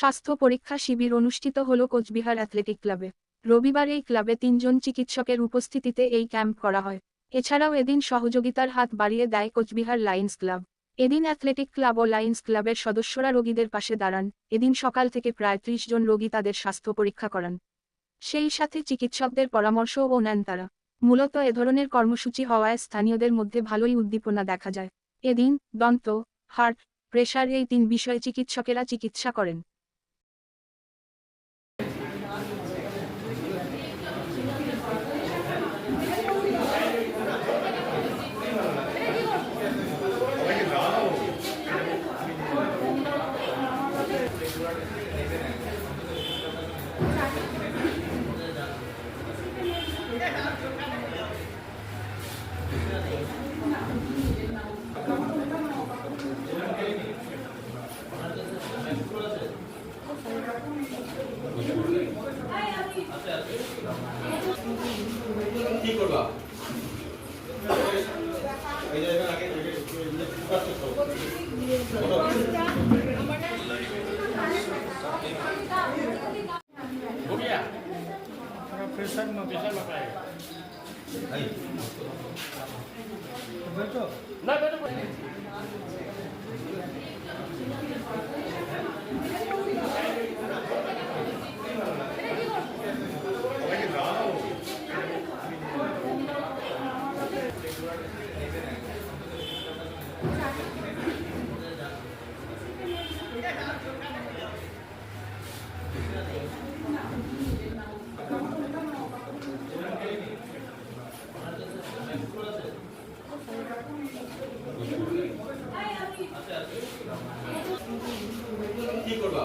স্বাস্থ্য পরীক্ষা শিবির অনুষ্ঠিত হল কোচবিহার অ্যাথলেটিক ক্লাবে। রবিবার এই ক্লাবে তিনজন চিকিৎসকের উপস্থিতিতে এই ক্যাম্প করা হয়। এছাড়াও এদিন সহযোগিতার হাত বাড়িয়ে দেয় কোচবিহার লায়ন্স ক্লাব। এদিন অ্যাথলেটিক ক্লাব ও লায়ন্স ক্লাবের সদস্যরা রোগীদের পাশে দাঁড়ান। এদিন সকাল থেকে প্রায় ত্রিশ জন রোগী তাদের স্বাস্থ্য পরীক্ষা করান। সেই সাথে চিকিৎসকদের পরামর্শও নেন তারা। মূলত এ ধরনের কর্মসূচি হওয়ায় স্থানীয়দের মধ্যে ভালোই উদ্দীপনা দেখা যায়। এদিন দন্ত, হার্ট, প্রেশার এই তিন বিষয়ে চিকিৎসকেরা চিকিৎসা করেন। কি করবা प्रेशर में प्रेशर না বেটো Thank you. কি করবা?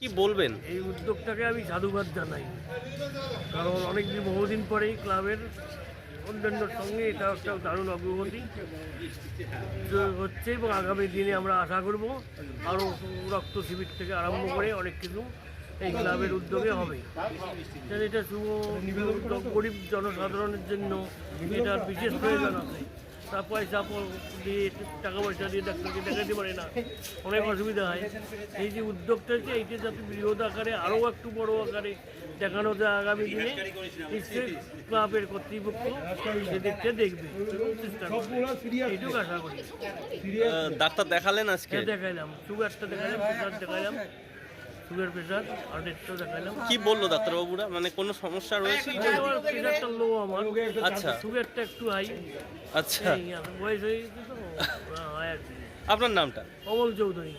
কি বলবেন? এই উদ্যোগটাকে আমি সাধুবাদ জানাই। কারণ অনেকদিন বহুদিন পরেই ক্লাবের অন্যান্য সঙ্গে এটা একটা দারুণ অগ্রগতি। হচ্ছে এবং আগামী দিনে আমরা আশা করব আরও রক্ত শিবির থেকে আরম্ভ করে অনেক কিছু এই ক্লাবের উদ্যোগে হবে। এটা শুভ গরিব জনসাধারণের জন্য এটা বিশেষ প্রয়োজন আছে। তা পয়সা দিয়ে টাকা পয়সা দিয়ে ডাক্তারকে দেখাতে পারে না। অনেক অসুবিধা হয়। এই যে উদ্যোগটা আছে এইটা যাতে বৃহৎ আকারে আরও একটু বড় আকারে দেখানো যায় আগামী দিনে নিশ্চয়ই ক্লাবের কর্তৃপক্ষ সেদিকটা দেখবে এইটুকু আশা করি। ডাক্তার দেখালেন আজকে? হ্যাঁ দেখাইলাম। সুগারটা দেখালাম দেখাইলাম। সুগার প্রেশার হার্টেরটা দেখাইলাম। কি বলল ডাক্তারবাবুরা? মানে কোনো সমস্যা রয়েছে? প্রেশারটা লো আমার আচ্ছা। সুগারটা একটু হাই আচ্ছা। আর বয়স হয়ে গেছে তো আর আপনার নামটা? অমল চৌধুরী।